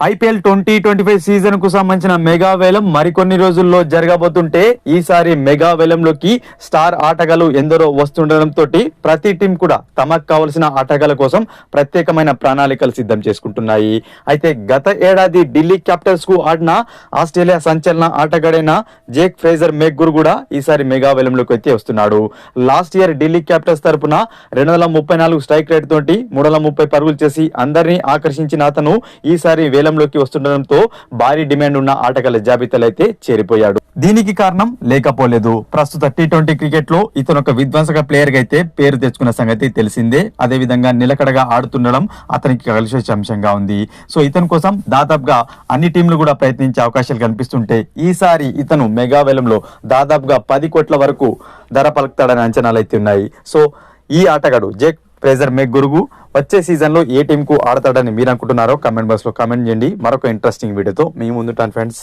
IPL twenty twenty five సీజన్కు సంబంధించిన mega వేలం మరికొన్ని రోజుల్లో జరగబోతుంటే ఈసారి మెగా వేలంలోకి స్టార్ ఆటగాళ్ళు ఎందరో వస్తుండడంతో ప్రతి టీం కూడా తమకు కావలసిన ఆటగాళ్ళ కోసం ప్రత్యేకమైన ప్రణాళికలు సిద్ధం చేసుకుంటున్నాయి. అయితే గత ఏడాది ఢిల్లీ క్యాపిటల్స్కు ఆడిన ఆస్ట్రేలియా సంచలన ఆటగాడైన జేక్ ఫ్రేజర్ మెగ్గురు కూడా ఈసారి మెగా వేలంలోకి అయితే వస్తున్నాడు. లాస్ట్ ఇయర్ ఢిల్లీ క్యాపిటల్స్ తరపున రెండు వందల ముప్పై నాలుగు స్ట్రైక్ రేట్ తోటి మూడు వందల ముప్పై పరుగులు చేసి అందరినీ ఆకర్షించిన అతను ఈసారి వేలంలోకి వస్తుండడంతో భారీ డిమాండ్ ఉన్న ఆటగాళ్ళ జాబితాలో అయితే చేరిపోయాడు. దీనికి కారణం లేకపోలేదు. ప్రస్తుత టీ ట్వంటీ క్రికెట్లో ఇతను ఒక విధ్వంసక ప్లేయర్గా అయితే పేరు తెచ్చుకున్న సంగతి తెలిసిందే. అదే విధంగా నిలకడగా ఆడుతుండడం అతనికి కలిసి అంశంగా ఉంది. సో ఇతని కోసం దాదాపుగా అన్ని టీంలు కూడా ప్రయత్నించే అవకాశాలు కనిపిస్తుంటే ఈసారి ఇతను మెగా వేలంలో దాదాపుగా పది కోట్ల వరకు ధర పలుకుతాడనే అంచనాలు అయితే ఉన్నాయి. సో ఈ ఆటగాడు జేక్ ఫ్రేజర్ మెగ్ గురుగు. వచ్చే సీజన్లో ఏ టీం కు ఆడతాడని మీరు అనుకుంటున్నారో కమెంట్ బాక్స్లో చేయండి. మరొక ఇంట్రెస్టింగ్ వీడియోతో మీ ముందుంటాను ఫ్రెండ్స్.